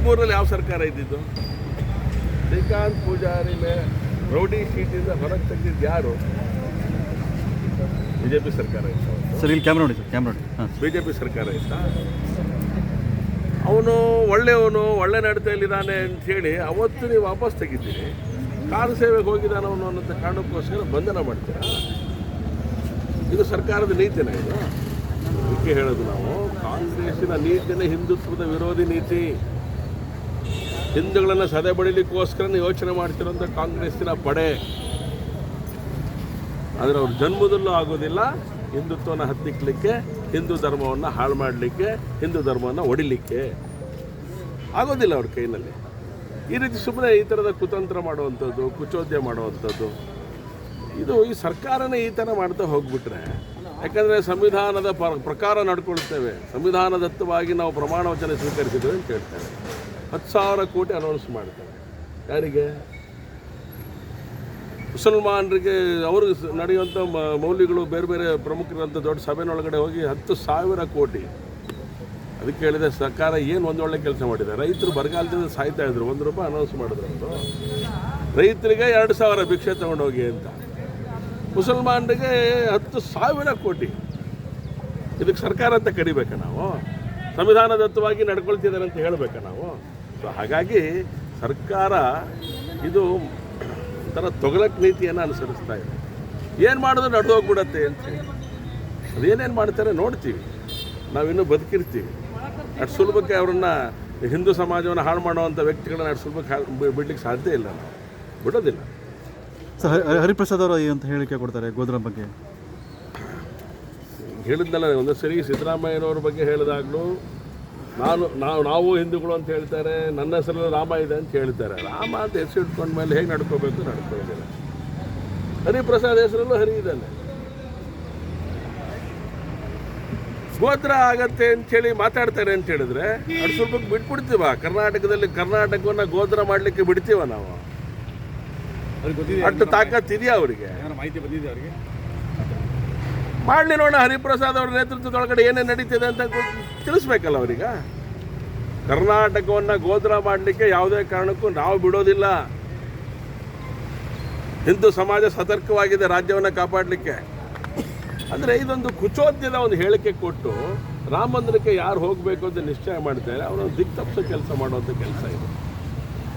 ಹದಿಮೂರರಲ್ಲಿ ಯಾವ ಸರ್ಕಾರ ಇದ್ದಿದ್ದು? ಶ್ರೀಕಾಂತ್ ಪೂಜಾರಿ ಮೇ ರೌಡಿ ಶೀಟಿಂದ ಹೊರಗೆ ತೆಗೆದಿದ್ದು ಯಾರು? ಬಿ ಜೆ ಪಿ ಸರ್ಕಾರ ಇತ್ತು ಸರ್ ಇಲ್ಲಿ ಕ್ಯಾಮ್ರಾ ನೋಡಿ ಸರ್ ಕ್ಯಾಮ್ರಾ ನೋಡಿ. ಹಾಂ. ಬಿ ಜೆ ಪಿ ಸರ್ಕಾರ ಇತ್ತ? ಅವನು ಒಳ್ಳೆಯವನು ಒಳ್ಳೆ ನಡತೆಯಲ್ಲಿದ್ದಾನೆ ಹೇಳಿ ಅವತ್ತು ನೀವು ವಾಪಸ್ ತೆಗಿದ್ದೀರಿ ಕಾರು ಸೇವೆಗೆ ಹೋಗಿದ್ದಾನೆ ಅವನು ಅನ್ನೋಂಥ ಕಾರಣಕ್ಕೋಸ್ಕರ ಬಂಧನ ಮಾಡ್ತೀರಾ? ಇದು ಸರ್ಕಾರದ ನೀತಿನ ಇದು? ಅದಕ್ಕೆ ಹೇಳೋದು ನಾವು ಕಾಂಗ್ರೆಸ್ಸಿನ ನೀತಿನೇ ಹಿಂದುತ್ವದ ವಿರೋಧಿ ನೀತಿ. ಹಿಂದೂಗಳನ್ನು ಸದೆ ಬಡಿಲಿಕ್ಕೋಸ್ಕರ ಯೋಚನೆ ಮಾಡ್ತಿರೋಂಥ ಕಾಂಗ್ರೆಸ್ಸಿನ ಪಡೆ. ಆದರೆ ಅವ್ರ ಜನ್ಮದಲ್ಲೂ ಆಗೋದಿಲ್ಲ, ಹಿಂದುತ್ವನ ಹತ್ತಿಕ್ಕಲಿಕ್ಕೆ ಹಿಂದೂ ಧರ್ಮವನ್ನು ಹಾಳು ಮಾಡಲಿಕ್ಕೆ, ಹಿಂದೂ ಧರ್ಮವನ್ನು ಒಡಿಲಿಕ್ಕೆ. ಆಗೋದಿಲ್ಲ ಅವ್ರ ಕೈನಲ್ಲಿ. ಈ ರೀತಿ ಸುಮ್ಮನೆ ಈ ಥರದ ಕುತಂತ್ರ ಮಾಡುವಂಥದ್ದು, ಕುಚೋದ್ಯ ಮಾಡುವಂಥದ್ದು. ಇದು ಈ ಸರ್ಕಾರನೇ ಈ ಥರ ಮಾಡ್ತಾ ಹೋಗ್ಬಿಟ್ರೆ ಯಾಕಂದರೆ ಸಂವಿಧಾನದ ಪ್ರಕಾರ ನಡ್ಕೊಳ್ತೇವೆ ಸಂವಿಧಾನದತ್ತವಾಗಿ ನಾವು ಪ್ರಮಾಣ ವಚನ ಸ್ವೀಕರಿಸಿದ್ದೇವೆ ಅಂತ ಹೇಳ್ತೇವೆ ಹತ್ತು ಸಾವಿರ ಕೋಟಿ ಅನೌನ್ಸ್ ಮಾಡ್ತೇವೆ ಯಾರಿಗೆ? ಮುಸಲ್ಮಾನರಿಗೆ ಅವರು ನಡೆಯುವಂಥ ಮೌಲ್ಯಗಳು ಬೇರೆ ಬೇರೆ ಪ್ರಮುಖರಂಥ ದೊಡ್ಡ ಸಭೆನೊಳಗಡೆ ಹೋಗಿ ಹತ್ತು ಸಾವಿರ ಕೋಟಿ. ಅದಕ್ಕೆ ಹೇಳಿದೆ, ಸರ್ಕಾರ ಏನು ಒಂದೊಳ್ಳೆ ಕೆಲಸ ಮಾಡಿದೆ. ರೈತರು ಬರಗಾಲದಿಂದ ಸಾಯ್ತಾ ಇದ್ರು. ಒಂದು ರೂಪಾಯಿ ಅನೌನ್ಸ್ ಮಾಡಿದ್ರು ಅವರು. ರೈತರಿಗೆ ಎರಡು ಸಾವಿರ ಭಿಕ್ಷೆ ತಗೊಂಡೋಗಿ ಅಂತ. ಮುಸಲ್ಮಾನರಿಗೆ ಹತ್ತು ಸಾವಿರ ಕೋಟಿ. ಇದಕ್ಕೆ ಸರ್ಕಾರ ಅಂತ ಕರಿಬೇಕಾ ನಾವು? ಸಂವಿಧಾನದತ್ತವಾಗಿ ನಡ್ಕೊಳ್ತಿದ್ದಾರೆ ಅಂತ ಹೇಳಬೇಕಾ ನಾವು? ಸೊ ಹಾಗಾಗಿ ಸರ್ಕಾರ ಇದು ಒಂಥರ ತೊಗಲಕ್ ನೀತಿಯನ್ನು ಅನುಸರಿಸ್ತಾ ಇದೆ. ಏನು ಮಾಡಿದ್ರು ನಡೆದು ಹೋಗ್ಬಿಡತ್ತೆ ಅಂತ ಹೇಳಿ. ಅದೇನೇನು ಮಾಡ್ತಾರೆ ನೋಡ್ತೀವಿ. ನಾವಿನ್ನೂ ಬದುಕಿರ್ತೀವಿ. ಅಷ್ಟು ಸುಲಭಕ್ಕೆ ಅವರನ್ನ ಹಿಂದೂ ಸಮಾಜವನ್ನು ಹಾಳು ಮಾಡುವಂಥ ವ್ಯಕ್ತಿಗಳನ್ನ ಅಷ್ಟು ಸುಲಭಕ್ಕೆ ಬಿಡ್ಲಿಕ್ಕೆ ಸಾಧ್ಯ ಇಲ್ಲ ನಾವು. ಬಿಡೋದಿಲ್ಲ. ಹರಿ- ಹರಿಪ್ರಸಾದ್ ಅವರು ಅಂತ ಹೇಳಿಕೆ ಕೊಡ್ತಾರೆ ಗೋದ್ರ ಬಗ್ಗೆ. ಹೇಳಿದ್ದಲ್ಲ, ಒಂದು ಸರಿ ಸಿದ್ದರಾಮಯ್ಯನವ್ರ ಬಗ್ಗೆ ಹೇಳಿದಾಗಲೂ ನಾನು ನಾವು ನಾವು ಹಿಂದೂಗಳು ಅಂತ ಹೇಳ್ತಾರೆ, ನನ್ನ ಹೆಸರು ರಾಮ ಇದೆ ಅಂತ ಹೇಳ್ತಾರೆ. ರಾಮ ಅಂತ ಹೆಸರು ಇಟ್ಕೊಂಡ ಮೇಲೆ ಹೇಗೆ ನಡ್ಕೋಬೇಕು ನಡ್ಕೊಳ್ಳೋದಿಲ್ಲ. ಹರಿಪ್ರಸಾದ್ ಹೆಸರಲ್ಲೂ ಹರಿ ಇದ್ದಾನೆ. ಗೋತ್ರ ಆಗತ್ತೆ ಅಂತೇಳಿ ಮಾತಾಡ್ತಾರೆ ಅಂತ ಹೇಳಿದ್ರೆ ಅಷ್ಟು ಸ್ವಲ್ಪ ಬಿಟ್ಬಿಡ್ತೀವ? ಕರ್ನಾಟಕದಲ್ಲಿ ಕರ್ನಾಟಕವನ್ನು ಗೋತ್ರ ಮಾಡಲಿಕ್ಕೆ ಬಿಡ್ತೀವ ನಾವು? ಅಷ್ಟು ತಾಕತ್ ಇದೆಯಾ ಅವರಿಗೆ? ಮಾಹಿತಿ ಬಂದಿದೆ ಅವರಿಗೆ? ಮಾಡಲಿ ನೋಡೋಣ ಹರಿಪ್ರಸಾದ್ ಅವರ ನೇತೃತ್ವದೊಳಗಡೆ ಏನೇನು ನಡೀತಿದೆ ಅಂತ ತಿಳಿಸ್ಬೇಕಲ್ಲ ಅವರೀಗ? ಕರ್ನಾಟಕವನ್ನು ಗೋದ್ರ ಮಾಡಲಿಕ್ಕೆ ಯಾವುದೇ ಕಾರಣಕ್ಕೂ ನಾವು ಬಿಡೋದಿಲ್ಲ. ಹಿಂದೂ ಸಮಾಜ ಸತರ್ಕವಾಗಿದೆ ರಾಜ್ಯವನ್ನು ಕಾಪಾಡಲಿಕ್ಕೆ. ಅಂದರೆ ಇದೊಂದು ಕುಚೋದ್ಯದ ಒಂದು ಹೇಳಿಕೆ ಕೊಟ್ಟು ರಾಮ ಮಂದಿರಕ್ಕೆ ಯಾರು ಹೋಗಬೇಕು ಅಂತ ನಿಶ್ಚಯ ಮಾಡ್ತಾರೆ ಅವರೊಂದು ದಿಕ್ತಪ್ಸ ಕೆಲಸ ಮಾಡುವಂಥ ಕೆಲಸ ಇದು.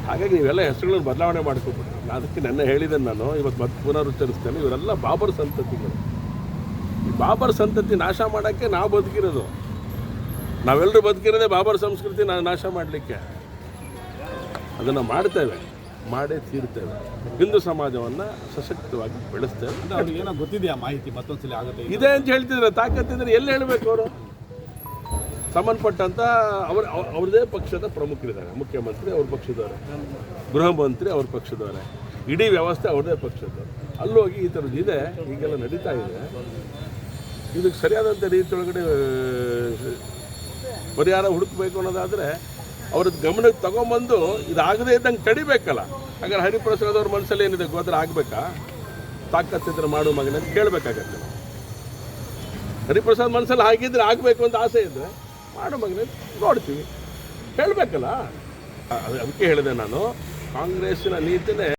ಹಾಗಾಗಿ ನೀವೆಲ್ಲ ಹೆಸರುಗಳನ್ನು ಬದಲಾವಣೆ ಮಾಡ್ಕೊಬಿಟ್ಟು ಅದಕ್ಕೆ ನನ್ನ ಹೇಳಿದೆ ನಾನು ಇವತ್ತು ಮತ್ತೆ ಪುನರುಚ್ಚರಿಸ್ತೇನೆ. ಇವರೆಲ್ಲ ಬಾಬರ್ ಸಂತತಿಗಳು. ಈ ಬಾಬರ್ ಸಂತತಿ ನಾಶ ಮಾಡೋಕ್ಕೆ ನಾವು ಬದುಕಿರೋದು. ನಾವೆಲ್ಲರೂ ಬದುಕಿರೋದೇ ಬಾಬರ್ ಸಂಸ್ಕೃತಿ ನಾನು ನಾಶ ಮಾಡಲಿಕ್ಕೆ. ಅದನ್ನು ಮಾಡ್ತೇವೆ ಮಾಡೇ ತೀರ್ತೇವೆ. ಹಿಂದೂ ಸಮಾಜವನ್ನು ಸಶಕ್ತವಾಗಿ ಬೆಳೆಸ್ತೇವೆ. ಏನೋ ಗೊತ್ತಿದೆಯಾ ಮಾಹಿತಿ? ಮತ್ತೊಂದ್ಸಲಿ ಆಗುತ್ತೆ ಇದೆ ಅಂತ ಹೇಳ್ತಿದ್ರೆ. ತಾಕತ್ತಿದ್ರೆ ಎಲ್ಲಿ ಹೇಳಬೇಕು ಅವರು? ಸಂಬಂಧಪಟ್ಟಂತ ಅವ್ರ ಅವ್- ಅವ್ರದೇ ಪಕ್ಷದ ಪ್ರಮುಖರಿದ್ದಾರೆ. ಮುಖ್ಯಮಂತ್ರಿ ಅವ್ರ ಪಕ್ಷದವರೇ. ಗೃಹ ಮಂತ್ರಿ ಅವ್ರ ಪಕ್ಷದವರೇ. ಇಡೀ ವ್ಯವಸ್ಥೆ ಅವ್ರದೇ ಪಕ್ಷದ್ದು. ಅಲ್ಲೋಗಿ ಈ ಥರದ್ದು ಇದೆ, ಈಗೆಲ್ಲ ನಡೀತಾ ಇದೆ. ಇದಕ್ಕೆ ಸರಿಯಾದಂಥ ರೀತಿಯೊಳಗಡೆ ಪರಿಹಾರ ಹುಡುಕಬೇಕು ಅನ್ನೋದಾದರೆ ಅವ್ರದ್ದು ಗಮನಕ್ಕೆ ತೊಗೊಂಬಂದು ಇದಾಗದೇ ಇದ್ದಂಗೆ ತಡಿಬೇಕಲ್ಲ. ಹಾಗಾದ್ರೆ ಹರಿಪ್ರಸಾದ್ ಅವ್ರ ಮನಸ್ಸಲ್ಲಿ ಏನಿದೆ? ಗೋತ್ರ ಆಗಬೇಕಾ? ತಾಕತ್ತಿದ್ರೆ ಮಾಡು ಮಗನ ಕೇಳಬೇಕಾಗತ್ತೆ. ಹರಿಪ್ರಸಾದ್ ಮನಸ್ಸಲ್ಲಿ ಆಗಿದ್ರೆ ಆಗಬೇಕು ಅಂತ ಆಸೆ ಇದ್ದರೆ ಮಾಡು ಮಗನೇ ನೋಡ್ತೀವಿ. ಹೇಳಬೇಕಲ್ಲ? ಅದಕ್ಕೆ ಹೇಳಿದೆ ನಾನು. ಕಾಂಗ್ರೆಸ್ಸಿನ ನೀತಿನೇ